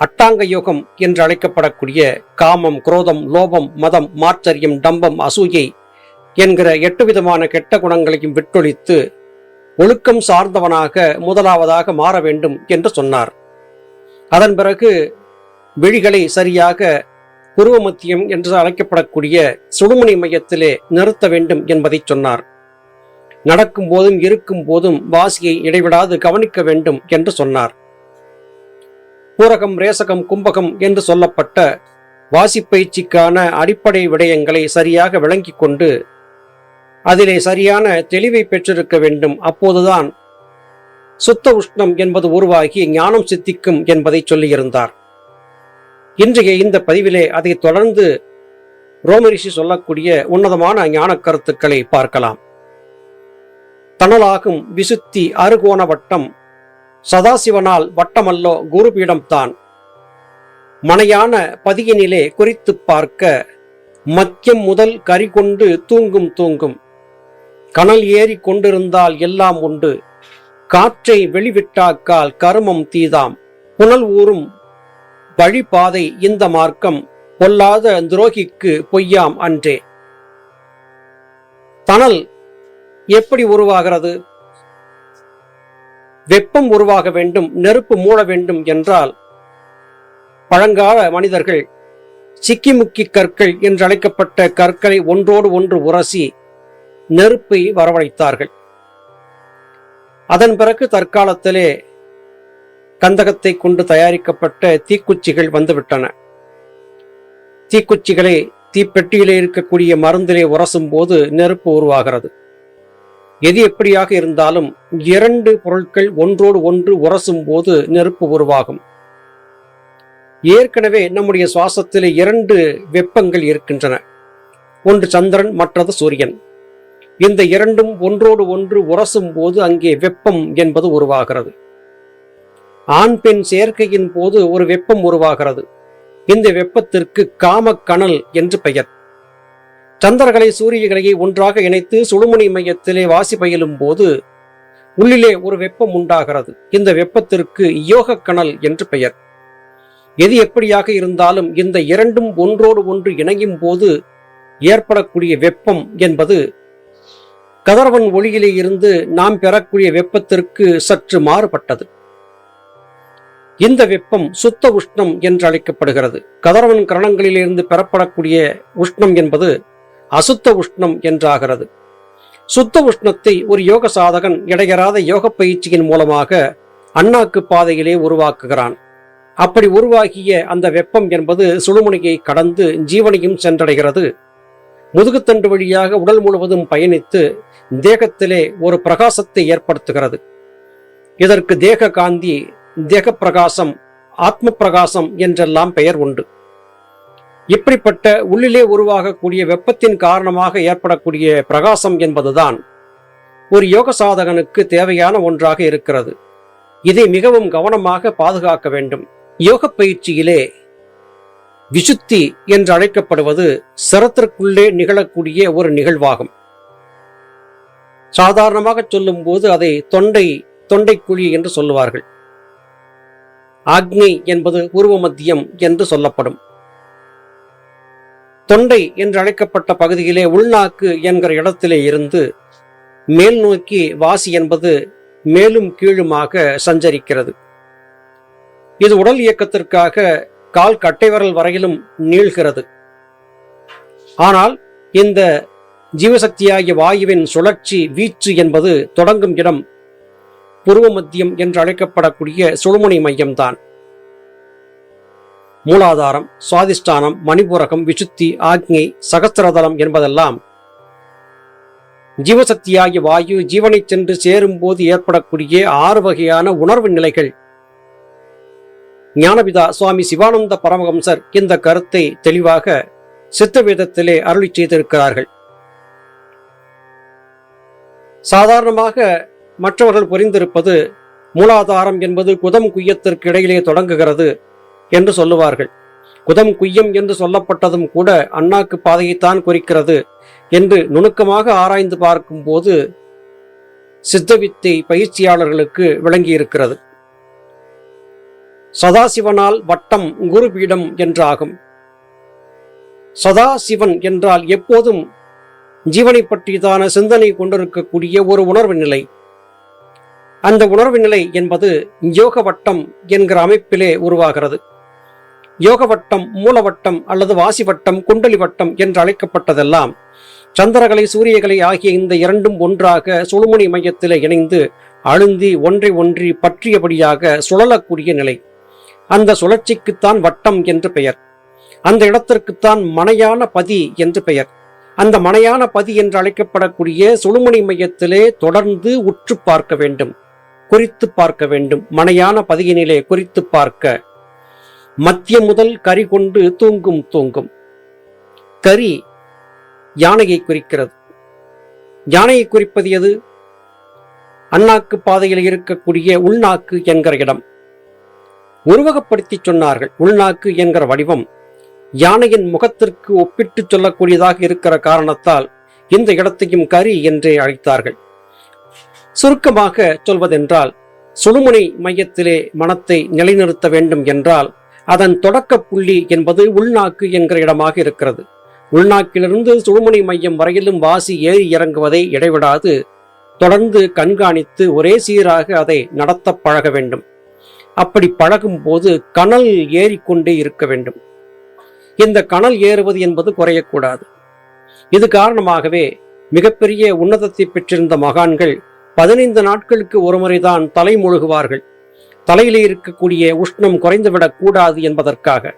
அட்டாங்க யோகம் என்று அழைக்கப்படக்கூடிய காமம் குரோதம் லோபம் மதம் மாச்சரியம் டம்பம் அசூயை என்கிற எட்டு விதமான கெட்ட குணங்களையும் விட்டொழித்து ஒழுக்கம் சார்ந்தவனாக முதலாவதாக மாற வேண்டும் என்று சொன்னார். அதன் பிறகு விழிகளை சரியாக குருவமத்தியம் என்று அழைக்கப்படக்கூடிய சுடுமணி மையத்திலே நிறுத்த வேண்டும் என்பதை சொன்னார். நடக்கும் போதும் இருக்கும் போதும் வாசியை இடைவிடாது கவனிக்க வேண்டும் என்று சொன்னார். பூரகம் ரேசகம் கும்பகம் என்று சொல்லப்பட்ட வாசிப்பயிற்சிக்கான அடிப்படை விடயங்களை சரியாக விளங்கிக் கொண்டு அதிலே சரியான தெளிவை பெற்றிருக்க வேண்டும். அப்போதுதான் சுத்த உஷ்ணம் என்பது உருவாகி ஞானம் சித்திக்கும் என்பதை சொல்லியிருந்தார். இன்றைய இந்த பதிவிலே அதை தொடர்ந்து ரோமரிஷி சொல்லக்கூடிய உன்னதமான ஞான கருத்துக்களை பார்க்கலாம். தணலாகும் விசுத்தி அறுகோண வட்டம் சதாசிவனால் வட்டமல்லோ குருபீடம்தான். மனையான பதியினிலே குறித்து பார்க்க மத்தியம் முதல் கரி கொண்டு தூங்கும் தூங்கும். கனல் ஏறி கொண்டிருந்தால் எல்லாம் உண்டு. காற்றை வெளிவிட்டாக்கால் கருமம் தீதாம். புனல் ஊறும் வழிபாதை இந்த மார்க்கம் பொல்லாத துரோகிக்கு பொய்யாம் அன்றே. தணல் எப்படி உருவாகிறது? வெப்பம் உருவாக வேண்டும் நெருப்பு மூட வேண்டும் என்றால் பழங்கால மனிதர்கள் சிக்கிமுக்கி கற்கள் என்று அழைக்கப்பட்ட கற்களை ஒன்றோடு ஒன்று உரசி நெருப்பை வரவழைத்தார்கள். அதன் பிறகு தற்காலத்திலே கந்தகத்தை கொண்டு தயாரிக்கப்பட்ட தீக்குச்சிகள் வந்துவிட்டன. தீக்குச்சிகளை தீப்பெட்டியிலே இருக்கக்கூடிய மருந்திலே உரசும் போது நெருப்பு உருவாகிறது. எது எப்படியாக இருந்தாலும் இரண்டு பொருட்கள் ஒன்றோடு ஒன்று உரசும் போது நெருப்பு உருவாகும். ஏற்கனவே நம்முடைய சுவாசத்திலே இரண்டு வெப்பங்கள் இருக்கின்றன. ஒன்று சந்திரன் மற்றது சூரியன். இந்த இரண்டும் ஒன்றோடு ஒன்று உரசும் போது அங்கே வெப்பம் என்பது உருவாகிறது. ஆண் பெண் சேர்க்கையின் போது ஒரு வெப்பம் உருவாகிறது. இந்த வெப்பத்திற்கு காமக்கணல் என்று பெயர். சந்திரகளை சூரியகலையை ஒன்றாக இணைத்து சுழுமணி மையத்திலே வாசி பயிலும் போது உள்ளிலே ஒரு வெப்பம் உண்டாகிறது. இந்த வெப்பத்திற்கு யோக கணல் என்று பெயர். எது எப்படியாக இருந்தாலும் இந்த இரண்டும் ஒன்றோடு ஒன்று இணையும் போது ஏற்படக்கூடிய வெப்பம் என்பது கதர்வன் ஒளியிலே இருந்து நாம் பெறக்கூடிய வெப்பத்திற்கு சற்று மாறுபட்டது. இந்த வெப்பம் சுத்த உஷ்ணம் என்று அழைக்கப்படுகிறது. கதர்வன் கரணங்களிலிருந்து பெறப்படக்கூடிய உஷ்ணம் என்பது அசுத்த உஷ்ணம் என்றாகிறது. சுத்த உஷ்ணத்தை ஒரு யோக சாதகன் இடையறாத யோக பயிற்சியின் மூலமாக அண்ணாக்கு பாதையிலே உருவாக்குகிறான். அப்படி உருவாகிய அந்த வெப்பம் என்பது சுழுமுனையை கடந்து ஜீவனையும் சென்றடைகிறது. முதுகுத்தண்டு வழியாக உடல் முழுவதும் பயணித்து தேகத்திலே ஒரு பிரகாசத்தை ஏற்படுத்துகிறது. இதற்கு தேக காந்தி தேக பிரகாசம் ஆத்ம பிரகாசம் என்றெல்லாம் பெயர் உண்டு. இப்படிப்பட்ட உள்ளிலே உருவாகக்கூடிய வெப்பத்தின் காரணமாக ஏற்படக்கூடிய பிரகாசம் என்பதுதான் ஒரு யோக சாதகனுக்கு தேவையான ஒன்றாக இருக்கிறது. இதை மிகவும் கவனமாக பாதுகாக்க வேண்டும். யோக பயிற்சியிலே விசுத்தி என்று அழைக்கப்படுவது சிரத்திற்குள்ளே நிகழக்கூடிய ஒரு நிகழ்வாகும். சாதாரணமாக சொல்லும் போது அதை தொண்டை தொண்டைக்குழி என்று சொல்லுவார்கள். ஆக்னி என்பது பூர்வ மத்தியம் என்று சொல்லப்படும். தொண்டை என்று அழைக்கப்பட்ட பகுதியிலே உள்நாக்கு என்கிற இடத்திலே இருந்து மேல் நோக்கி வாசி என்பது மேலும் கீழுமாக சஞ்சரிக்கிறது. இது உடல் இயக்கத்திற்காக கால் கட்டை விரல் வரையிலும் நீள்கிறது. ஆனால் இந்த ஜீவசக்தியாகிய வாயுவின் சுழற்சி வீச்சு என்பது தொடங்கும் இடம் புருவ மத்தியம் என்று அழைக்கப்படக்கூடிய சுழுமுனை மையம்தான். மூலாதாரம் சுவாதிஷ்டானம் மணிபூரகம் விசுத்தி ஆக்ஞை சகஸ்திரதலம் என்பதெல்லாம் ஜீவசக்தியாகிய வாயு ஜீவனை சென்று சேரும் போது ஏற்படக்கூடிய ஆறு வகையான உணர்வு நிலைகள். ஞானபிதா சுவாமி சிவானந்த பரமஹம்சர் இந்த கருத்தை தெளிவாக சித்தவேதத்திலே அருளி செய்திருக்கிறார்கள். சாதாரணமாக மற்றவர்கள் புரிந்திருப்பது மூலாதாரம் என்பது குதம் குய்யத்திற்கு இடையிலே தொடங்குகிறது. என்று சொல்லுவார்கள். குதம் குய்யம் என்று சொல்லப்பட்டதும் கூட அண்ணாக்கு பாதையைத்தான் குறிக்கிறது என்று நுணுக்கமாக ஆராய்ந்து பார்க்கும்போது சித்தவித்தை பயிற்சியாளர்களுக்கு விளங்கியிருக்கிறது. சதாசிவனால் வட்டம் குருபீடம் என்றாகும். சதாசிவன் என்றால் எப்போதும் ஜீவனை பற்றியதான சிந்தனை கொண்டிருக்கக்கூடிய ஒரு உணர்வு நிலை. அந்த உணர்வு நிலை என்பது யோக வட்டம் என்கிற அமைப்பிலே உருவாகிறது. யோக வட்டம் மூலவட்டம் அல்லது வாசி வட்டம் குண்டலி வட்டம் என்று அழைக்கப்பட்டதெல்லாம் சந்திரகலை சூரியகலை ஆகிய இந்த இரண்டும் ஒன்றாக சுழுமுனை மையத்தில் இணைந்து அழுந்தி ஒன்றை ஒன்றி பற்றியபடியாக சுழலக்கூடிய நிலை. அந்த சுழற்சிக்குத்தான் வட்டம் என்று பெயர். அந்த இடத்திற்குத்தான் மனையான பதி என்று பெயர். அந்த மனையான பதி என்று அழைக்கப்படக்கூடிய சுழுமுனை மையத்திலே தொடர்ந்து உற்று பார்க்க வேண்டும் குறித்து பார்க்க வேண்டும் மனையான பதியினிலே குறித்து பார்க்க மத்திய முதல் கரி கொண்டு தூங்கும் தூங்கும். கரி யானையை குறிக்கிறது. யானையை குறிப்பது எது? அண்ணாக்கு பாதையில் இருக்கக்கூடிய உள்நாக்கு என்கிற இடம். உருவகப்படுத்தி சொன்னார்கள் உள்நாக்கு என்கிற வடிவம். யானையின் முகத்திற்கு ஒப்பிட்டு சொல்லக்கூடியதாக இருக்கிற காரணத்தால் இந்த இடத்தையும் கரி என்றே அழைத்தார்கள். சுருக்கமாக சொல்வதென்றால் சுழுமுனை மையத்திலே மனத்தை நிலைநிறுத்த வேண்டும் என்றால் அதன் தொடக்க புள்ளி என்பது உள்நாக்கு என்கிற இடமாக இருக்கிறது. உள்நாக்கிலிருந்து சுழுமுனை மையம் வரையிலும் வாசி ஏறி இறங்குவதை இடைவிடாது. தொடர்ந்து கண்காணித்து ஒரே சீராக அதை நடத்த பழக வேண்டும். அப்படி பழகும் போது கனல் ஏறிக்கொண்டே இருக்க வேண்டும். இந்த கனல் ஏறுவது என்பது குறையக்கூடாது. இது காரணமாகவே மிகப்பெரிய உன்னதத்தை பெற்றிருந்த மகான்கள் பதினைந்து நாட்களுக்கு ஒருமுறைதான் தலை முழுகுவார்கள். தலையிலே இருக்கக்கூடிய உஷ்ணம் குறைந்துவிடக் கூடாது என்பதற்காக.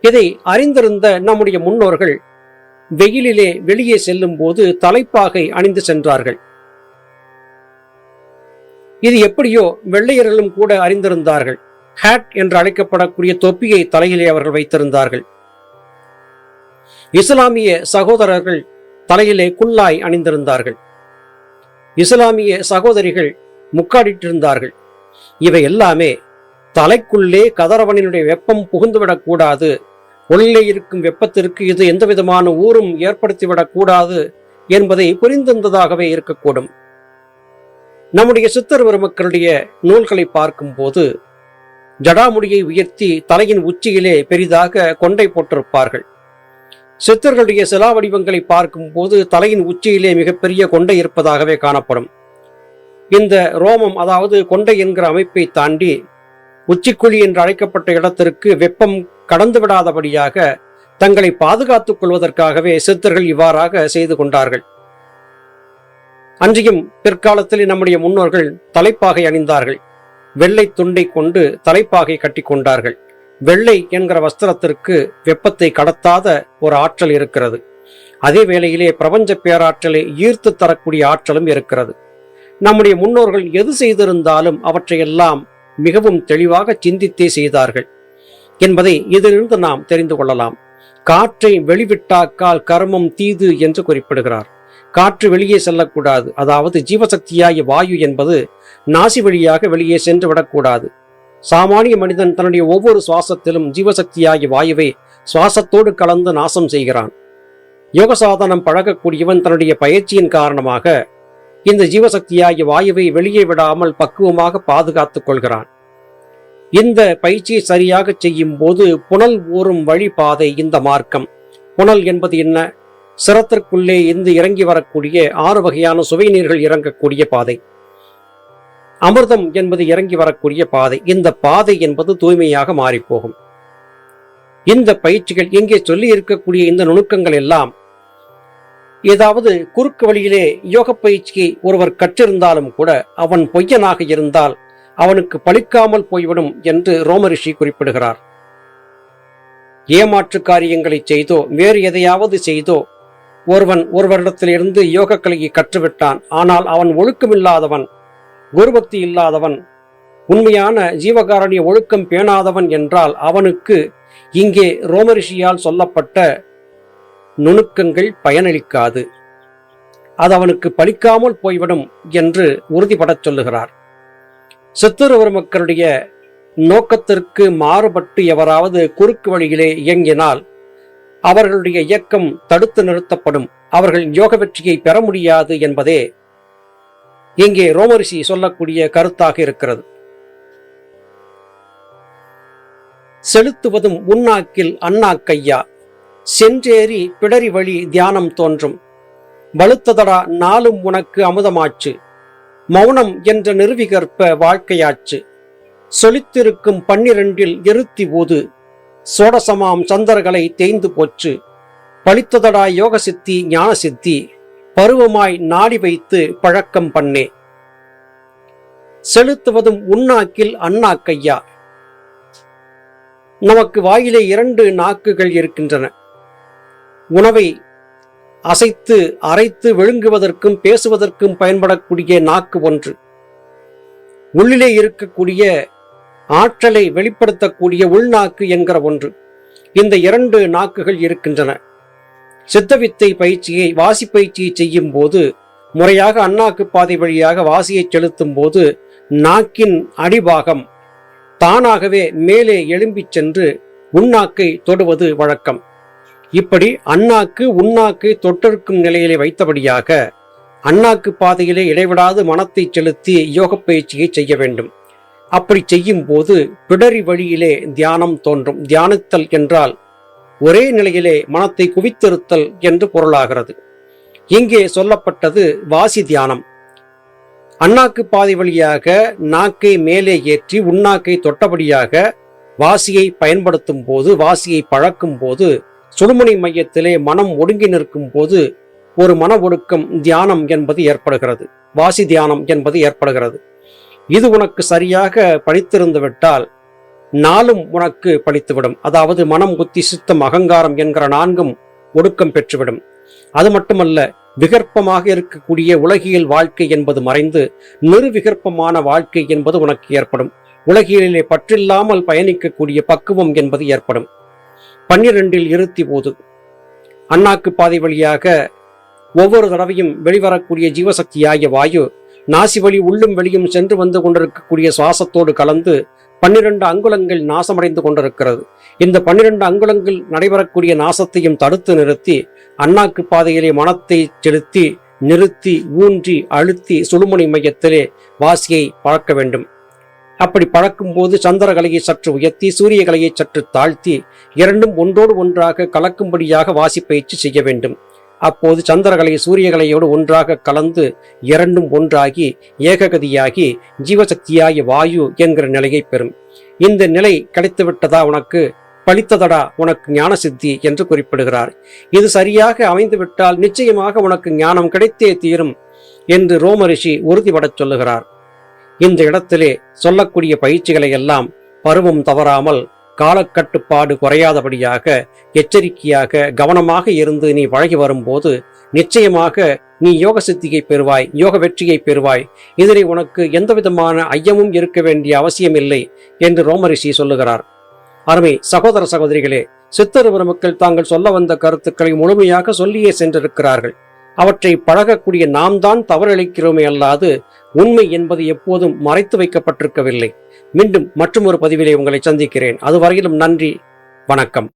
இதை அறிந்திருந்த நம்முடைய முன்னோர்கள் வெயிலிலே வெளியே செல்லும் போது தலைப்பாகை அணிந்து சென்றார்கள். இது எப்படியோ வெள்ளையர்களும் கூட அறிந்திருந்தார்கள். ஹேட் என்று அழைக்கப்படக்கூடிய தொப்பியை தலையிலே அவர்கள் வைத்திருந்தார்கள். இஸ்லாமிய சகோதரர்கள் தலையிலே குல்லாய் அணிந்திருந்தார்கள். இஸ்லாமிய சகோதரிகள் முக்காடிட்டிருந்தார்கள். இவை எல்லாமே தலைக்குள்ளே கதரவனினுடைய வெப்பம் புகுந்துவிடக்கூடாது உள்ளே இருக்கும் வெப்பத்திற்கு இது எந்த விதமான ஊரும் ஏற்படுத்திவிடக்கூடாது என்பதை புரிந்திருந்ததாகவே இருக்கக்கூடும். நம்முடைய சித்தர் பெருமக்களுடைய நூல்களை பார்க்கும்போது ஜடாமுடியை உயர்த்தி தலையின் உச்சியிலே பெரிதாக கொண்டை போட்டிருப்பார்கள். சித்தர்களுடைய சிலா வடிவங்களை பார்க்கும்போது தலையின் உச்சியிலே மிகப்பெரிய கொண்டை இருப்பதாகவே காணப்படும். இந்த ரோமம் அதாவது கொண்டை என்கிற அமைப்பை தாண்டி உச்சிக்குழி என்று அழைக்கப்பட்ட இடத்திற்கு வெப்பம் கடந்து விடாதபடியாக தங்களை பாதுகாத்துக் கொள்வதற்காகவே சித்தர்கள் இவ்வாறாக செய்து கொண்டார்கள். அன்றையும் பிற்காலத்தில் நம்முடைய முன்னோர்கள் தலைப்பாகை அணிந்தார்கள். வெள்ளை துண்டை கொண்டு தலைப்பாகை கட்டி கொண்டார்கள். வெள்ளை என்கிற வஸ்திரத்திற்கு வெப்பத்தை கடத்தாத ஒரு ஆற்றல் இருக்கிறது. அதே வேளையிலே பிரபஞ்ச பேராற்றலை ஈர்த்து தரக்கூடிய ஆற்றலும் இருக்கிறது. நம்முடைய முன்னோர்கள் எது செய்திருந்தாலும் அவற்றையெல்லாம் மிகவும் தெளிவாக சிந்தித்தே செய்தார்கள். என்பதை இதிலிருந்து நாம் தெரிந்து கொள்ளலாம். காற்றை வெளிவிட்டாக்கால் கர்மம் தீது என்று குறிப்பிடுகிறார். காற்று வெளியே செல்லக்கூடாது. அதாவது ஜீவசக்தியாகிய வாயு என்பது நாசி வழியாக வெளியே சென்று விடக்கூடாது. சாமானிய மனிதன் தன்னுடைய ஒவ்வொரு சுவாசத்திலும் ஜீவசக்தியாகிய வாயுவை சுவாசத்தோடு கலந்து நாசம் செய்கிறான். யோக சாதனம் பழகக்கூடியவன் தன்னுடைய பயிற்சியின் காரணமாக இந்த ஜீவசக்தியாகிய வாயுவை வெளியே விடாமல் பக்குவமாக பாதுகாத்துக் கொள்கிறான். இந்த பயிற்சியை சரியாக செய்யும் போது புனல் ஊறும் வழி பாதை இந்த மார்க்கம். புனல் என்பது என்ன? சிரத்திற்குள்ளே இருந்து இறங்கி வரக்கூடிய ஆறு வகையான சுவை நீர்கள் இறங்கக்கூடிய பாதை. அமிர்தம் என்பது இறங்கி வரக்கூடிய பாதை. இந்த பாதை என்பது தூய்மையாக மாறிப்போகும். இந்த பயிற்சிகள் இங்கே சொல்லி இருக்கக்கூடிய இந்த நுணுக்கங்கள் எல்லாம் ஏதாவது குறுக்கு வழியிலே யோக பயிற்சியை ஒருவர் கற்றிருந்தாலும் கூட அவன் பொய்யனாக இருந்தால் அவனுக்கு பழிக்காமல் போய்விடும் என்று ரோமரிஷி குறிப்பிடுகிறார். ஏமாற்று காரியங்களை செய்தோ வேறு எதையாவது செய்தோ ஒருவன் ஒருவரிடத்திலிருந்து யோக கலையை கற்றுவிட்டான். ஆனால் அவன் ஒழுக்கமில்லாதவன் குருபக்தி இல்லாதவன் உண்மையான ஜீவகாரணிய ஒழுக்கம் பேணாதவன் என்றால் அவனுக்கு இங்கே ரோமரிஷியால் சொல்லப்பட்ட நுணுக்கங்கள் பயனளிக்காது. அது அவனுக்கு பலிக்காமல் போய்விடும் என்று உறுதிபடச் சொல்லுகிறார். சித்தூர் மக்களுடைய நோக்கத்திற்கு மாறுபட்டு எவராவது குறுக்கு வழியிலே இயங்கினால் அவர்களுடைய இயக்கம் தடுத்து நிறுத்தப்படும். அவர்கள் யோக வெற்றியை பெற முடியாது என்பதே இங்கே ரோமரிஷி சொல்லக்கூடிய கருத்தாக இருக்கிறது. செலுத்துவதும் உண்ணாக்கில் கையா சென்றேறி பிடரி வழி தியானம் தோன்றும். வலுத்ததடா நாளும் உனக்கு அமுதமாச்சு. மௌனம் என்ற நிறுவிகற்ப வாழ்க்கையாச்சு. சொலித்திருக்கும் பன்னிரண்டில் இருத்தி ஊது. சோடசமாம் சந்தர்களை தேய்ந்து போச்சு. பழித்ததடா யோக சித்தி ஞான சித்தி பருவமாய் நாடி வைத்து பழக்கம் பண்ணே. செலுத்துவதும் உண்ணாக்கில் கையா. நமக்கு வாயிலே இரண்டு நாக்குகள் இருக்கின்றன. உணவை அசைத்து அரைத்து விழுங்குவதற்கும் பேசுவதற்கும் பயன்படக்கூடிய நாக்கு ஒன்று. உள்ளிலே இருக்கக்கூடிய ஆற்றலை வெளிப்படுத்தக்கூடிய உள்நாக்கு என்கிற ஒன்று. இந்த இரண்டு நாக்குகள் இருக்கின்றன. சித்தவித்தை பயிற்சியை வாசி பயிற்சியை செய்யும் போது முறையாக அண்ணாக்கு பாதை வழியாக வாசியை செலுத்தும் போது நாக்கின் அடிபாகம் தானாகவே மேலே எழும்பிச் சென்று உண்ணாக்கை தொடுவது வழக்கம். இப்படி அண்ணாக்கு உண்ணாக்கை தொட்டிருக்கும் நிலையிலே வைத்தபடியாக அண்ணாக்கு பாதையிலே இடைவிடாது மனத்தை செலுத்தி யோக பயிற்சியை செய்ய வேண்டும். அப்படி செய்யும் போது பிடரி வழியிலே தியானம் தோன்றும். தியானித்தல் என்றால் ஒரே நிலையிலே மனத்தை குவித்திருத்தல் என்று பொருளாகிறது. இங்கே சொல்லப்பட்டது வாசி தியானம். அண்ணாக்கு பாதை வழியாக நாக்கை மேலே ஏற்றி உண்ணாக்கை தொட்டபடியாக வாசியை பயன்படுத்தும் போது வாசியை பழக்கும் போது சுடுமணி மையத்திலே மனம் ஒடுங்கி நிற்கும் போது ஒரு மன ஒடுக்கம் தியானம் என்பது ஏற்படுகிறது. வாசி தியானம் என்பது ஏற்படுகிறது. இது உனக்கு சரியாக படித்திருந்து விட்டால் நாளும் உனக்கு படித்துவிடும். அதாவது மனம் புத்தி சித்தம் அகங்காரம் என்கிற நான்கும் ஒடுக்கம் பெற்றுவிடும். அது மட்டுமல்ல விகற்பமாக இருக்கக்கூடிய உலகியல் வாழ்க்கை என்பது மறைந்து நிறுவிகற்பமான வாழ்க்கை என்பது உனக்கு ஏற்படும். உலகியலிலே பற்றில்லாமல் பயணிக்கக்கூடிய பக்குவம் என்பது ஏற்படும். பன்னிரெண்டில் இருத்தி போது. அண்ணாக்கு பாதை வழியாக ஒவ்வொரு தடவையும் வெளிவரக்கூடிய ஜீவசக்தியாகிய வாயு நாசி வழி உள்ளும் வெளியும் சென்று வந்து கொண்டிருக்கக்கூடிய சுவாசத்தோடு கலந்து பன்னிரண்டு அங்குலங்கள் நாசமடைந்து கொண்டிருக்கிறது. இந்த பன்னிரண்டு அங்குலங்கள் நடைபெறக்கூடிய நாசத்தையும் தடுத்து நிறுத்தி அண்ணாக்கு பாதையிலே மனத்தை செலுத்தி நிறுத்தி ஊன்றி அழுத்தி சுழுமணி மையத்திலே வாசியை பழக்க வேண்டும். அப்படி பழக்கும் போது சந்திரகலையை சற்று உயர்த்தி சூரிய கலையை சற்று தாழ்த்தி இரண்டும் ஒன்றோடு ஒன்றாக கலக்கும்படியாக வாசி பயிற்சி செய்ய வேண்டும். அப்போது சந்திரகலை சூரியகலையோடு ஒன்றாக கலந்து இரண்டும் ஒன்றாகி ஏககதியாகி ஜீவசக்தியாகிய வாயு என்கிற நிலையை பெறும். இந்த நிலை கிடைத்துவிட்டதா உனக்கு? பழித்ததடா உனக்கு ஞான சித்தி என்று குறிப்பிடுகிறார். இது சரியாக அமைந்துவிட்டால் நிச்சயமாக உனக்கு ஞானம் கிடைத்தே தீரும் என்று ரோமரிஷி உறுதிபடச் சொல்லுகிறார். இந்த இடத்திலே சொல்லக்கூடிய பயிற்சிகளை எல்லாம் பருவம் தவறாமல் காலக்கட்டுப்பாடு குறையாதபடியாக எச்சரிக்கையாக கவனமாக இருந்து நீ பழகி வரும்போது நிச்சயமாக நீ யோக சித்தியை பெறுவாய் யோக வெற்றியை பெறுவாய். இதனை உனக்கு எந்த விதமான ஐயமும் இருக்க வேண்டிய அவசியமில்லை என்று ரோமரிஷி சொல்லுகிறார். அருமை சகோதர சகோதரிகளே சித்தருவர மக்கள் தாங்கள் சொல்ல வந்த கருத்துக்களை முழுமையாக சொல்லியே சென்றிருக்கிறார்கள். அவற்றை பழகக்கூடிய நாம் தான் தவறளிக்கிறோமே அல்லாது உண்மை என்பது எப்போதும் மறைத்து வைக்கப்பட்டிருக்கவில்லை. மீண்டும் மற்றொரு பதிவிலே உங்களை சந்திக்கிறேன். அதுவரையிலும் நன்றி வணக்கம்.